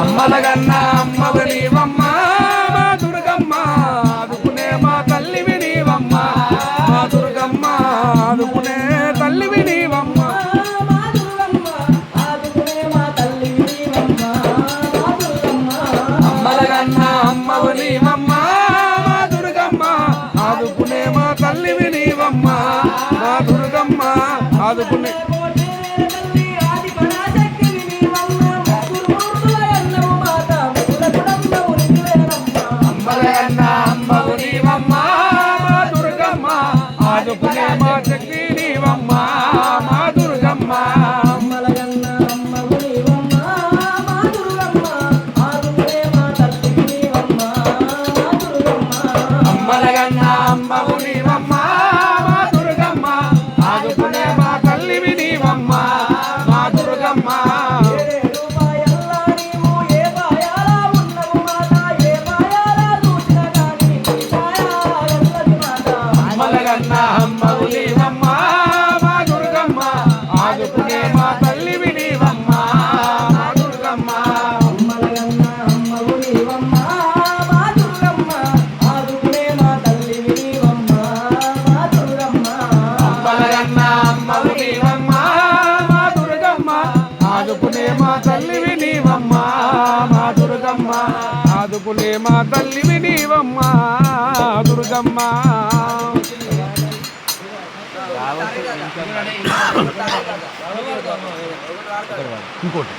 అమ్మలగన్న అమ్మవు నీవమ్మ మా దుర్గమ్మ ఆదుకునే మా తల్లివి నీవమ్మ మా దుర్గమ్మ ఆదుకునే తల్లివి నీవమ్మ అమ్మలగన్న అమ్మవు నీవమ్మ మా దుర్గమ్మ ఆదుకునే మా తల్లివి నీవమ్మ మా దుర్గమ్మ ఆదుకునే అమ్మలగన్న అమ్మవు నీవమ్మ మా దుర్గమ్మ ఆదుకునే మా తల్లివి నీవమ్మ మా దుర్గమ్మ. అమ్మలగన్న అమ్మవు నీవమ్మ మా దుర్గమ్మ ఆదుకునే మా ఆదుకునే మా తల్లివి నీవమ్మ మా దుర్గమ్మ. ఆదుకునే మా తల్లివి నీవమ్మ దుర్గమ్మ. ఇంకోటి.